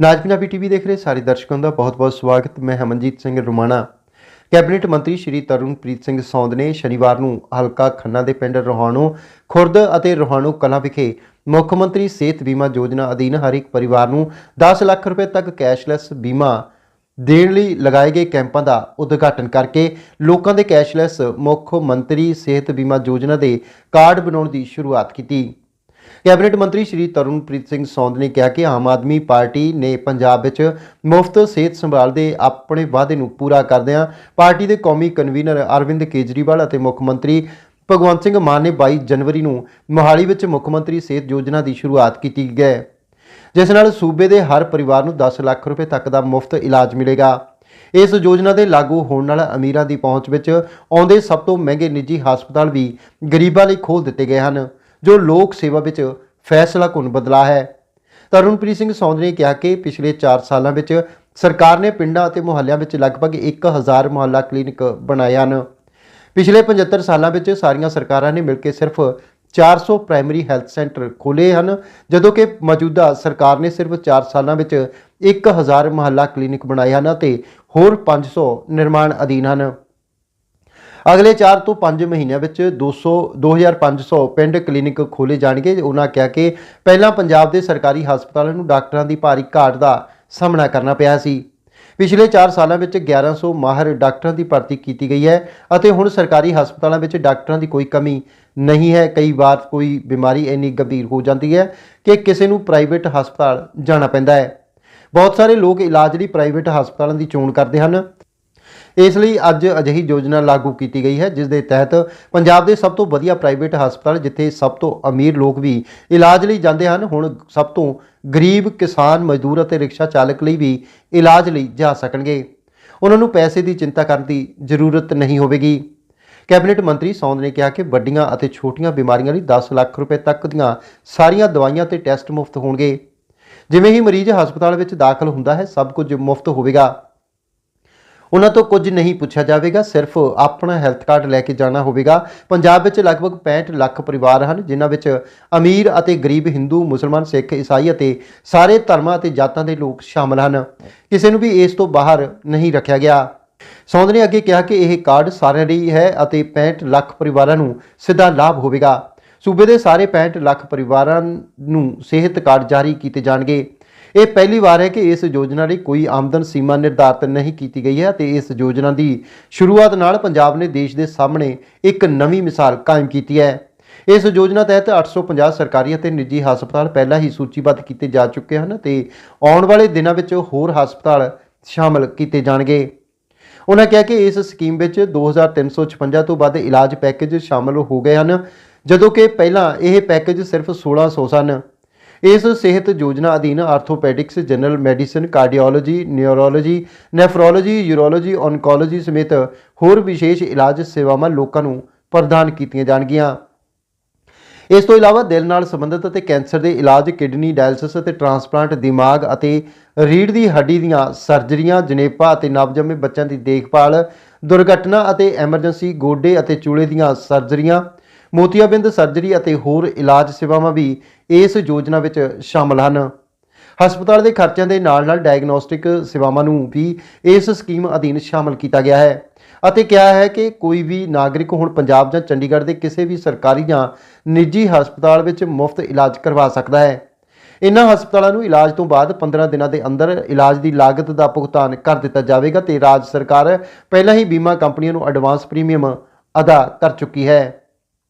ਨਾਜ Punjabi TV ਦੇਖ ਰਹੇ ਸਾਰੇ ਦਰਸ਼ਕਾਂ ਦਾ ਬਹੁਤ-ਬਹੁਤ ਸਵਾਗਤ। ਮੈਂ ਹਮਨਜੀਤ ਸਿੰਘ ਰੁਮਾਣਾ। ਕੈਬਨਿਟ ਮੰਤਰੀ ਸ਼੍ਰੀ ਤਰੁਣਪ੍ਰੀਤ ਸਿੰਘ ਸੌਂਦ ਨੇ ਸ਼ਨੀਵਾਰ ਨੂੰ ਹਲਕਾ ਖੰਨਾ ਦੇ ਪਿੰਡ ਰੋਹਾਣੋ ਖੁਰਦ ਅਤੇ ਰੋਹਾਣੋ ਕਲਾਂ ਵਿਖੇ ਮੁੱਖ ਮੰਤਰੀ ਸਿਹਤ ਬੀਮਾ ਯੋਜਨਾ ਅਧੀਨ ਹਰ ਇੱਕ ਪਰਿਵਾਰ ਨੂੰ 10 ਲੱਖ ਰੁਪਏ ਤੱਕ ਕੈਸ਼ਲੈਸ ਬੀਮਾ ਦੇਣ ਲਈ ਲਗਾਏ ਗਏ ਕੈਂਪਾਂ ਦਾ ਉਦਘਾਟਨ ਕਰਕੇ ਲੋਕਾਂ ਦੇ ਕੈਸ਼ਲੈਸ ਮੁੱਖ ਮੰਤਰੀ ਸਿਹਤ ਬੀਮਾ ਯੋਜਨਾ ਦੇ ਕਾਰਡ ਬਣਾਉਣ ਦੀ ਸ਼ੁਰੂਆਤ ਕੀਤੀ। ਕੈਬਨਿਟ ਮੰਤਰੀ ਸ਼੍ਰੀ ਤਰੁਣਪ੍ਰੀਤ ਸਿੰਘ ਸੌਂਦ ਨੇ ਕਿਹਾ ਕਿ ਆਮ ਆਦਮੀ ਪਾਰਟੀ ਨੇ ਪੰਜਾਬ ਵਿੱਚ ਮੁਫਤ ਸਿਹਤ ਸੰਭਾਲ ਦੇ ਆਪਣੇ ਵਾਅਦੇ ਨੂੰ ਪੂਰਾ ਕਰਦਿਆਂ ਪਾਰਟੀ ਦੇ ਕੌਮੀ ਕਨਵੀਨਰ ਅਰਵਿੰਦ ਕੇਜਰੀਵਾਲ ਅਤੇ ਮੁੱਖ ਮੰਤਰੀ ਭਗਵੰਤ ਸਿੰਘ ਮਾਨ ਨੇ 22 ਜਨਵਰੀ ਨੂੰ ਮੋਹਾਲੀ ਵਿੱਚ ਮੁੱਖ ਮੰਤਰੀ ਸਿਹਤ ਯੋਜਨਾ ਦੀ ਸ਼ੁਰੂਆਤ ਕੀਤੀ ਗਈ। ਜਿਸ ਨਾਲ ਸੂਬੇ ਦੇ ਹਰ ਪਰਿਵਾਰ ਨੂੰ 10 ਲੱਖ ਰੁਪਏ ਤੱਕ ਦਾ ਮੁਫਤ ਇਲਾਜ ਮਿਲੇਗਾ। ਇਸ ਯੋਜਨਾ ਦੇ ਲਾਗੂ ਹੋਣ ਨਾਲ ਅਮੀਰਾਂ ਦੀ ਪਹੁੰਚ ਵਿੱਚ ਆਉਂਦੇ ਸਭ ਤੋਂ ਮਹਿੰਗੇ ਨਿੱਜੀ ਹਸਪਤਾਲ ਵੀ ਗਰੀਬਾਂ ਲਈ ਖੋਲ੍ਹ ਦਿੱਤੇ ਗਏ ਹਨ। ਜੋ ਲੋਕ ਸੇਵਾ ਵਿੱਚ ਫੈਸਲਾ ਕੁਨ ਬਦਲਾ ਹੈ। ਤਰੁਣਪ੍ਰੀਤ ਸਿੰਘ ਸੌਂਦ ਨੇ ਕਿਹਾ ਕਿ ਪਿਛਲੇ 4 ਸਾਲਾਂ ਵਿੱਚ ਸਰਕਾਰ ਨੇ ਪਿੰਡਾਂ ਅਤੇ ਮੁਹੱਲਿਆਂ ਵਿੱਚ ਲਗਭਗ 1000 ਮੁਹੱਲਾ ਕਲੀਨਿਕ ਬਣਾਏ ਹਨ। ਪਿਛਲੇ 75 ਸਾਲਾਂ ਵਿੱਚ ਸਾਰੀਆਂ ਸਰਕਾਰਾਂ ਨੇ ਮਿਲ ਕੇ ਸਿਰਫ 400 ਪ੍ਰਾਇਮਰੀ ਹੈਲਥ ਸੈਂਟਰ ਖੋਲ੍ਹੇ ਹਨ, ਜਦੋਂ ਕਿ ਮੌਜੂਦਾ ਸਰਕਾਰ ਨੇ ਸਿਰਫ 4 ਸਾਲਾਂ ਵਿੱਚ 1000 ਮੁਹੱਲਾ ਕਲੀਨਿਕ ਬਣਾਏ ਹਨ ਅਤੇ ਹੋਰ 500 ਨਿਰਮਾਣ ਅਧੀਨ ਹਨ। ਅਗਲੇ 4 ਤੋਂ 5 ਮਹੀਨਿਆਂ ਵਿੱਚ 200 2500 ਪਿੰਡ ਕਲੀਨਿਕ ਖੋਲੇ ਜਾਣਗੇ। ਉਹਨਾਂ ਕਿਹਾ ਕਿ ਪਹਿਲਾਂ ਪੰਜਾਬ ਦੇ ਸਰਕਾਰੀ ਹਸਪਤਾਲਾਂ ਨੂੰ ਡਾਕਟਰਾਂ ਦੀ ਭਾਰੀ ਘਾਟ ਦਾ ਸਾਹਮਣਾ ਕਰਨਾ ਪਿਆ ਸੀ। ਪਿਛਲੇ 4 ਸਾਲਾਂ ਵਿੱਚ 1100 ਮਾਹਰ ਡਾਕਟਰਾਂ ਦੀ ਭਰਤੀ ਕੀਤੀ ਗਈ ਹੈ ਅਤੇ ਹੁਣ ਸਰਕਾਰੀ ਹਸਪਤਾਲਾਂ ਵਿੱਚ ਡਾਕਟਰਾਂ ਦੀ ਕੋਈ ਕਮੀ ਨਹੀਂ ਹੈ। ਕਈ ਵਾਰ ਕੋਈ ਬਿਮਾਰੀ ਇੰਨੀ ਗੰਭੀਰ ਹੋ ਜਾਂਦੀ ਹੈ ਕਿ ਕਿਸੇ ਨੂੰ ਪ੍ਰਾਈਵੇਟ ਹਸਪਤਾਲ ਜਾਣਾ ਪੈਂਦਾ ਹੈ। ਬਹੁਤ ਸਾਰੇ ਲੋਕ ਇਲਾਜ ਲਈ ਪ੍ਰਾਈਵੇਟ ਹਸਪਤਾਲਾਂ ਦੀ ਚੋਣ ਕਰਦੇ ਹਨ। ਇਸ ਲਈ ਅੱਜ ਅਜਿਹੀ ਯੋਜਨਾ ਲਾਗੂ ਕੀਤੀ ਗਈ ਹੈ ਜਿਸ ਦੇ ਤਹਿਤ ਪੰਜਾਬ ਦੇ ਸਭ ਤੋਂ ਵਧੀਆ ਪ੍ਰਾਈਵੇਟ ਹਸਪਤਾਲ, ਜਿੱਥੇ ਸਭ ਤੋਂ ਅਮੀਰ ਲੋਕ ਵੀ ਇਲਾਜ ਲਈ ਜਾਂਦੇ ਹਨ, ਹੁਣ ਸਭ ਤੋਂ ਗਰੀਬ ਕਿਸਾਨ, ਮਜ਼ਦੂਰ ਅਤੇ ਰਿਕਸ਼ਾ ਚਾਲਕ ਲਈ ਵੀ ਇਲਾਜ ਲਈ ਜਾ ਸਕਣਗੇ। ਉਹਨਾਂ ਨੂੰ ਪੈਸੇ ਦੀ ਚਿੰਤਾ ਕਰਨ ਦੀ ਜ਼ਰੂਰਤ ਨਹੀਂ ਹੋਵੇਗੀ। ਕੈਬਨਿਟ ਮੰਤਰੀ ਸੌਂਦ ਨੇ ਕਿਹਾ ਕਿ ਵੱਡੀਆਂ ਅਤੇ ਛੋਟੀਆਂ ਬਿਮਾਰੀਆਂ ਲਈ 10 ਲੱਖ ਰੁਪਏ ਤੱਕ ਦੀਆਂ ਸਾਰੀਆਂ ਦਵਾਈਆਂ ਤੇ ਟੈਸਟ ਮੁਫਤ ਹੋਣਗੇ। ਜਿਵੇਂ ਹੀ ਮਰੀਜ਼ ਹਸਪਤਾਲ ਵਿੱਚ ਦਾਖਲ ਹੁੰਦਾ ਹੈ, ਸਭ ਕੁਝ ਮੁਫਤ ਹੋਵੇਗਾ। ਉਹਨਾਂ ਤੋਂ ਕੁਝ ਨਹੀਂ ਪੁੱਛਿਆ ਜਾਵੇਗਾ, ਸਿਰਫ ਆਪਣਾ ਹੈਲਥ ਕਾਰਡ ਲੈ ਕੇ ਜਾਣਾ ਹੋਵੇਗਾ। ਪੰਜਾਬ ਵਿੱਚ ਲਗਭਗ 65 ਲੱਖ ਪਰਿਵਾਰ ਹਨ, ਜਿਨ੍ਹਾਂ ਵਿੱਚ ਅਮੀਰ ਅਤੇ ਗਰੀਬ ਹਿੰਦੂ, ਮੁਸਲਮਾਨ, ਸਿੱਖ, ਈਸਾਈ ਅਤੇ ਸਾਰੇ ਧਰਮਾਂ ਅਤੇ ਜਾਤਾਂ ਦੇ ਲੋਕ ਸ਼ਾਮਲ ਹਨ। ਕਿਸੇ ਨੂੰ ਵੀ ਇਸ ਤੋਂ ਬਾਹਰ ਨਹੀਂ ਰੱਖਿਆ ਗਿਆ। ਸੌਂਦ ਨੇ ਅੱਗੇ ਕਿਹਾ ਕਿ ਇਹ ਕਾਰਡ ਸਾਰਿਆਂ ਲਈ ਹੈ ਅਤੇ 65 ਲੱਖ ਪਰਿਵਾਰਾਂ ਨੂੰ ਸਿੱਧਾ ਲਾਭ ਹੋਵੇਗਾ। ਸੂਬੇ ਦੇ ਸਾਰੇ 65 ਲੱਖ ਪਰਿਵਾਰਾਂ ਨੂੰ ਸਿਹਤ ਕਾਰਡ ਜਾਰੀ ਕੀਤੇ ਜਾਣਗੇ। ਇਹ ਪਹਿਲੀ ਵਾਰ ਹੈ ਕਿ ਇਸ ਯੋਜਨਾ ਲਈ ਕੋਈ ਆਮਦਨ ਸੀਮਾ ਨਿਰਧਾਰਤ ਨਹੀਂ ਕੀਤੀ ਗਈ ਹੈ ਤੇ ਇਸ ਯੋਜਨਾ ਦੀ ਸ਼ੁਰੂਆਤ ਨਾਲ ਪੰਜਾਬ ਨੇ ਦੇਸ਼ ਦੇ ਸਾਹਮਣੇ ਇੱਕ ਨਵੀਂ ਮਿਸਾਲ ਕਾਇਮ ਕੀਤੀ ਹੈ। ਇਸ ਯੋਜਨਾ ਤਹਿਤ 850 ਸਰਕਾਰੀ ਅਤੇ ਨਿੱਜੀ ਹਸਪਤਾਲ ਪਹਿਲਾਂ ਹੀ ਸੂਚੀਬੱਧ ਕੀਤੇ ਜਾ ਚੁੱਕੇ ਹਨ ਤੇ ਆਉਣ ਵਾਲੇ ਦਿਨਾਂ ਵਿੱਚ ਹੋਰ ਹਸਪਤਾਲ ਸ਼ਾਮਲ ਕੀਤੇ ਜਾਣਗੇ। ਉਹਨਾਂ ਕਿਹਾ ਕਿ ਇਸ ਸਕੀਮ ਵਿੱਚ 2356 ਤੋਂ ਵੱਧ ਇਲਾਜ ਪੈਕੇਜ ਸ਼ਾਮਲ ਹੋ ਗਏ ਹਨ, ਜਦੋਂ ਕਿ ਪਹਿਲਾਂ ਇਹ ਪੈਕੇਜ ਸਿਰਫ 1600 ਸਨ। ਇਸ ਸਿਹਤ ਯੋਜਨਾ ਅਧੀਨ orthopaedics, general medicine, cardiology, neurology, nephrology, urology oncology ਸਮੇਤ ਹੋਰ ਵਿਸ਼ੇਸ਼ ਇਲਾਜ ਸੇਵਾਵਾਂ ਲੋਕਾਂ ਨੂੰ ਪ੍ਰਦਾਨ ਕੀਤੀਆਂ ਜਾਣਗੀਆਂ। ਇਸ ਤੋਂ ਇਲਾਵਾ ਦਿਲ ਨਾਲ ਸੰਬੰਧਿਤ ਅਤੇ ਕੈਂਸਰ ਦੇ ਇਲਾਜ, ਕਿਡਨੀ ਡਾਇਲਸਿਸ ਅਤੇ ਟ੍ਰਾਂਸਪਲਾਂਟ, ਦਿਮਾਗ ਅਤੇ ਰੀੜ੍ਹ ਦੀ ਹੱਡੀ ਦੀਆਂ ਸਰਜਰੀਆਂ, ਜਨੇਪਾ ਅਤੇ ਨਵਜੰਮੇ ਬੱਚਿਆਂ ਦੀ ਦੇਖਭਾਲ, ਦੁਰਘਟਨਾ ਅਤੇ ਐਮਰਜੈਂਸੀ, ਗੋਡੇ ਅਤੇ ਚੂਲੇ ਦੀਆਂ ਸਰਜਰੀਆਂ, ਮੋਤੀਆਬਿੰਦ ਸਰਜਰੀ ਅਤੇ ਹੋਰ ਇਲਾਜ ਸੇਵਾਵਾਂ ਵੀ ਇਸ ਯੋਜਨਾ ਵਿੱਚ ਸ਼ਾਮਲ ਹਨ। ਹਸਪਤਾਲ ਦੇ ਖਰਚਿਆਂ ਦੇ ਨਾਲ-ਨਾਲ ਡਾਇਗਨੋਸਟਿਕ ਸੇਵਾਵਾਂ ਨੂੰ ਵੀ ਇਸ ਸਕੀਮ ਅਧੀਨ ਸ਼ਾਮਲ ਕੀਤਾ ਗਿਆ ਹੈ। ਅਤੇ ਕਿਹਾ ਹੈ ਕਿ ਕੋਈ ਵੀ ਨਾਗਰਿਕ ਹੁਣ ਪੰਜਾਬ ਜਾਂ ਚੰਡੀਗੜ੍ਹ ਦੇ ਕਿਸੇ ਵੀ ਸਰਕਾਰੀ ਜਾਂ ਨਿੱਜੀ ਹਸਪਤਾਲ ਵਿੱਚ ਮੁਫਤ ਇਲਾਜ ਕਰਵਾ ਸਕਦਾ ਹੈ। ਇਨ੍ਹਾਂ ਹਸਪਤਾਲਾਂ ਨੂੰ ਇਲਾਜ ਤੋਂ ਬਾਅਦ 15 ਦਿਨਾਂ ਦੇ ਅੰਦਰ ਇਲਾਜ ਦੀ ਲਾਗਤ ਦਾ ਭੁਗਤਾਨ ਕਰ ਦਿੱਤਾ ਜਾਵੇਗਾ ਤੇ ਰਾਜ ਸਰਕਾਰ ਪਹਿਲਾਂ ਹੀ ਬੀਮਾ ਕੰਪਨੀਆਂ ਨੂੰ ਐਡਵਾਂਸ ਪ੍ਰੀਮੀਅਮ ਅਦਾ ਕਰ ਚੁੱਕੀ ਹੈ।